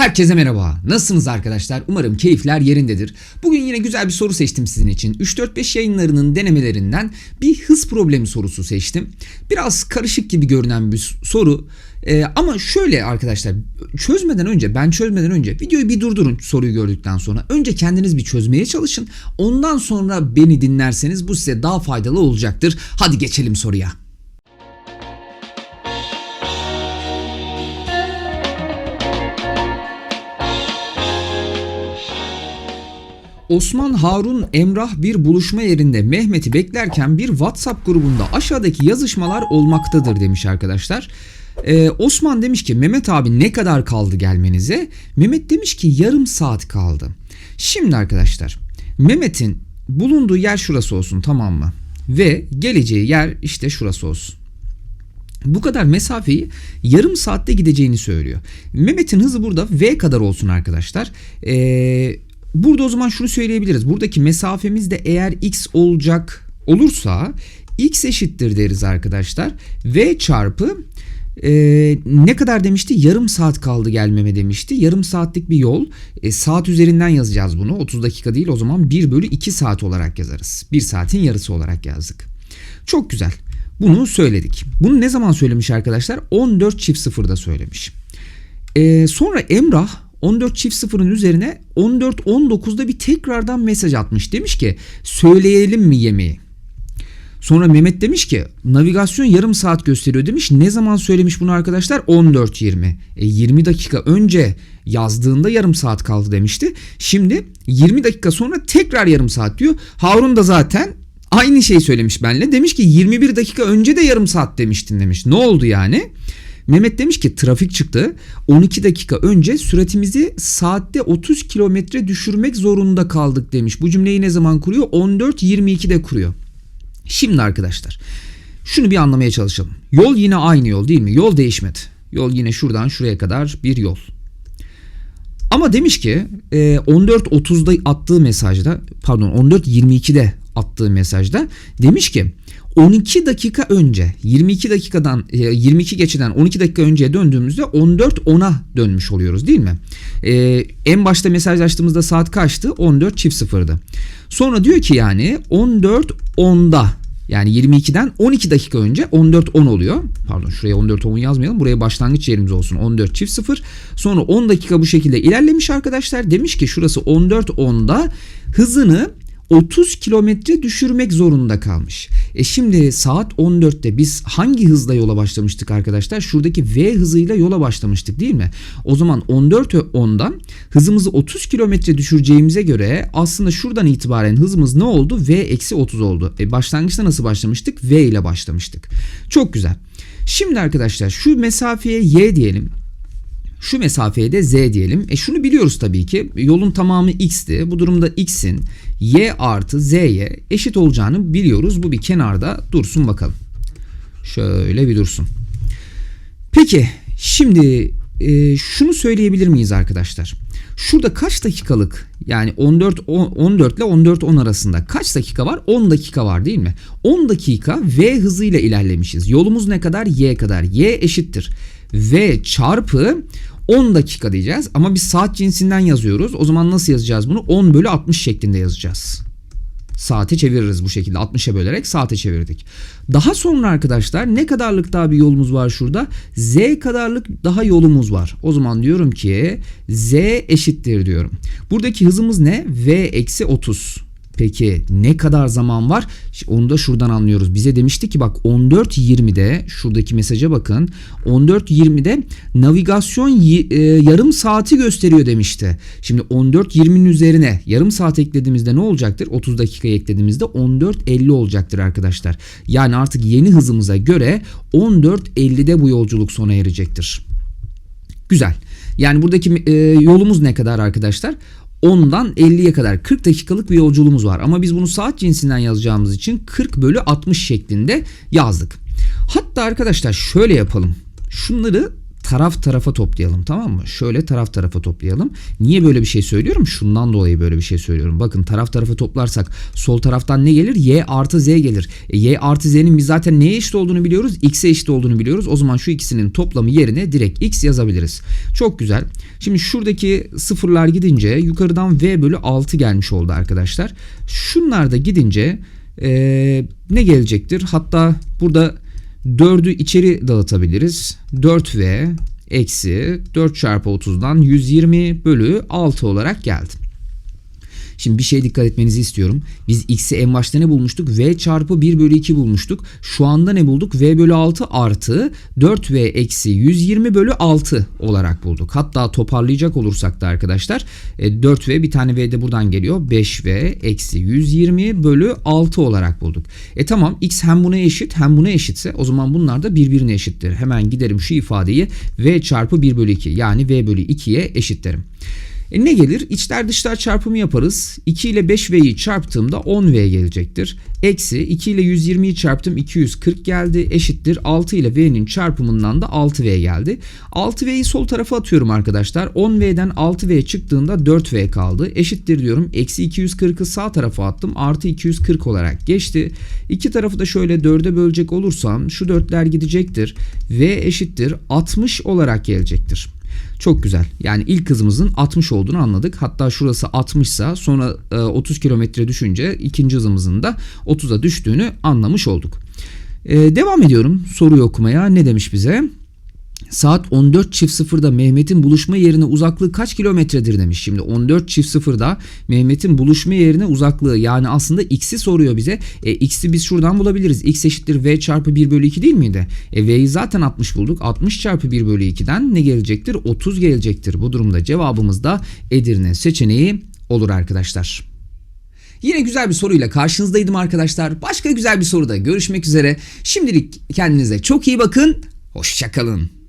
Herkese merhaba. Nasılsınız arkadaşlar? Umarım keyifler yerindedir. Bugün yine güzel bir soru seçtim sizin için. 3-4-5 yayınlarının denemelerinden bir hız problemi sorusu seçtim. Biraz karışık gibi görünen bir soru. Ee, ama şöyle arkadaşlar çözmeden önce ben çözmeden önce videoyu bir durdurun soruyu gördükten sonra. Önce kendiniz bir çözmeye çalışın. Ondan sonra beni dinlerseniz bu size daha faydalı olacaktır. Hadi geçelim soruya. Osman Harun Emrah bir buluşma yerinde Mehmet'i beklerken bir WhatsApp grubunda aşağıdaki yazışmalar olmaktadır demiş arkadaşlar. Ee, Osman demiş ki Mehmet abi ne kadar kaldı gelmenize? Mehmet demiş ki yarım saat kaldı. Şimdi arkadaşlar Mehmet'in bulunduğu yer şurası olsun tamam mı? Ve geleceği yer işte şurası olsun. Bu kadar mesafeyi yarım saatte gideceğini söylüyor. Mehmet'in hızı burada V kadar olsun arkadaşlar. Ee, burada o zaman şunu söyleyebiliriz. Buradaki mesafemiz de eğer x olacak olursa x eşittir deriz arkadaşlar. V çarpı e, ne kadar demişti? Yarım saat kaldı gelmeme demişti. Yarım saatlik bir yol. E, saat üzerinden yazacağız bunu. 30 dakika değil o zaman 1 bölü 2 saat olarak yazarız. 1 saatin yarısı olarak yazdık. Çok güzel. Bunu söyledik. Bunu ne zaman söylemiş arkadaşlar? 14 çift sıfırda söylemiş. Ee, sonra Emrah 14 çift sıfırın üzerine 14 19'da bir tekrardan mesaj atmış. Demiş ki söyleyelim mi yemeği? Sonra Mehmet demiş ki navigasyon yarım saat gösteriyor demiş. Ne zaman söylemiş bunu arkadaşlar? 14.20. E 20 dakika önce yazdığında yarım saat kaldı demişti. Şimdi 20 dakika sonra tekrar yarım saat diyor. Harun da zaten aynı şeyi söylemiş benle. Demiş ki 21 dakika önce de yarım saat demiştin demiş. Ne oldu yani? Mehmet demiş ki trafik çıktı. 12 dakika önce süratimizi saatte 30 kilometre düşürmek zorunda kaldık demiş. Bu cümleyi ne zaman kuruyor? 14.22'de kuruyor. Şimdi arkadaşlar şunu bir anlamaya çalışalım. Yol yine aynı yol değil mi? Yol değişmedi. Yol yine şuradan şuraya kadar bir yol. Ama demiş ki 14.30'da attığı mesajda pardon 14.22'de attığı mesajda demiş ki 12 dakika önce 22 dakikadan 22 geçeden 12 dakika önceye döndüğümüzde 14 10'a dönmüş oluyoruz değil mi? Ee, en başta mesaj açtığımızda saat kaçtı? 14 çift sıfırdı. Sonra diyor ki yani 14 10'da yani 22'den 12 dakika önce 14 10 oluyor. Pardon şuraya 14 10 yazmayalım. Buraya başlangıç yerimiz olsun. 14 çift 0. Sonra 10 dakika bu şekilde ilerlemiş arkadaşlar. Demiş ki şurası 14 10'da hızını 30 kilometre düşürmek zorunda kalmış. E şimdi saat 14'te biz hangi hızla yola başlamıştık arkadaşlar? Şuradaki V hızıyla yola başlamıştık değil mi? O zaman 14 10'dan hızımızı 30 kilometre düşüreceğimize göre aslında şuradan itibaren hızımız ne oldu? V eksi 30 oldu. E başlangıçta nasıl başlamıştık? V ile başlamıştık. Çok güzel. Şimdi arkadaşlar şu mesafeye Y diyelim. Şu mesafeye de z diyelim. E şunu biliyoruz tabii ki. Yolun tamamı x'ti. Bu durumda x'in y artı z'ye eşit olacağını biliyoruz. Bu bir kenarda dursun bakalım. Şöyle bir dursun. Peki şimdi e, şunu söyleyebilir miyiz arkadaşlar? Şurada kaç dakikalık yani 14 14 ile 14 10 arasında kaç dakika var? 10 dakika var değil mi? 10 dakika v hızıyla ilerlemişiz. Yolumuz ne kadar? y kadar. y eşittir. v çarpı 10 dakika diyeceğiz ama biz saat cinsinden yazıyoruz. O zaman nasıl yazacağız bunu? 10 bölü 60 şeklinde yazacağız. Saate çeviririz bu şekilde 60'a bölerek saate çevirdik. Daha sonra arkadaşlar ne kadarlık daha bir yolumuz var şurada? Z kadarlık daha yolumuz var. O zaman diyorum ki Z eşittir diyorum. Buradaki hızımız ne? V eksi 30. Peki ne kadar zaman var? Onu da şuradan anlıyoruz. Bize demişti ki bak 14.20'de şuradaki mesaja bakın. 14.20'de navigasyon e, yarım saati gösteriyor demişti. Şimdi 14.20'nin üzerine yarım saat eklediğimizde ne olacaktır? 30 dakika eklediğimizde 14.50 olacaktır arkadaşlar. Yani artık yeni hızımıza göre 14.50'de bu yolculuk sona erecektir. Güzel. Yani buradaki e, yolumuz ne kadar arkadaşlar? 10'dan 50'ye kadar 40 dakikalık bir yolculuğumuz var. Ama biz bunu saat cinsinden yazacağımız için 40 bölü 60 şeklinde yazdık. Hatta arkadaşlar şöyle yapalım. Şunları taraf tarafa toplayalım tamam mı? Şöyle taraf tarafa toplayalım. Niye böyle bir şey söylüyorum? Şundan dolayı böyle bir şey söylüyorum. Bakın taraf tarafa toplarsak sol taraftan ne gelir? Y artı Z gelir. E, y artı Z'nin biz zaten neye eşit olduğunu biliyoruz? X'e eşit olduğunu biliyoruz. O zaman şu ikisinin toplamı yerine direkt X yazabiliriz. Çok güzel. Şimdi şuradaki sıfırlar gidince yukarıdan V bölü 6 gelmiş oldu arkadaşlar. Şunlar da gidince ee, ne gelecektir? Hatta burada 4'ü içeri dağıtabiliriz. 4V eksi 4 çarpı 30'dan 120 bölü 6 olarak geldi. Şimdi bir şeye dikkat etmenizi istiyorum. Biz x'i en başta ne bulmuştuk? v çarpı 1 bölü 2 bulmuştuk. Şu anda ne bulduk? v bölü 6 artı 4v eksi 120 bölü 6 olarak bulduk. Hatta toparlayacak olursak da arkadaşlar 4v bir tane v de buradan geliyor. 5v eksi 120 bölü 6 olarak bulduk. E tamam x hem buna eşit hem buna eşitse o zaman bunlar da birbirine eşittir. Hemen giderim şu ifadeyi v çarpı 1 bölü 2 yani v bölü 2'ye eşitlerim. E ne gelir? İçler dışlar çarpımı yaparız. 2 ile 5V'yi çarptığımda 10V gelecektir. Eksi 2 ile 120'yi çarptım 240 geldi. Eşittir 6 ile V'nin çarpımından da 6V geldi. 6V'yi sol tarafa atıyorum arkadaşlar. 10V'den 6V çıktığında 4V kaldı. Eşittir diyorum. Eksi 240'ı sağ tarafa attım. Artı 240 olarak geçti. İki tarafı da şöyle 4'e bölecek olursam şu 4'ler gidecektir. V eşittir 60 olarak gelecektir. Çok güzel. Yani ilk hızımızın 60 olduğunu anladık. Hatta şurası 60 ise sonra 30 kilometre düşünce ikinci hızımızın da 30'a düştüğünü anlamış olduk. Ee, devam ediyorum soruyu okumaya. Ne demiş bize? Saat 14 çift sıfırda Mehmet'in buluşma yerine uzaklığı kaç kilometredir demiş. Şimdi 14 çift sıfırda Mehmet'in buluşma yerine uzaklığı yani aslında x'i soruyor bize. E, x'i biz şuradan bulabiliriz. x eşittir v çarpı 1 bölü 2 değil miydi? E, v'yi zaten 60 bulduk. 60 çarpı 1 bölü 2'den ne gelecektir? 30 gelecektir. Bu durumda cevabımız da Edirne seçeneği olur arkadaşlar. Yine güzel bir soruyla karşınızdaydım arkadaşlar. Başka güzel bir soruda görüşmek üzere. Şimdilik kendinize çok iyi bakın. Hoşçakalın.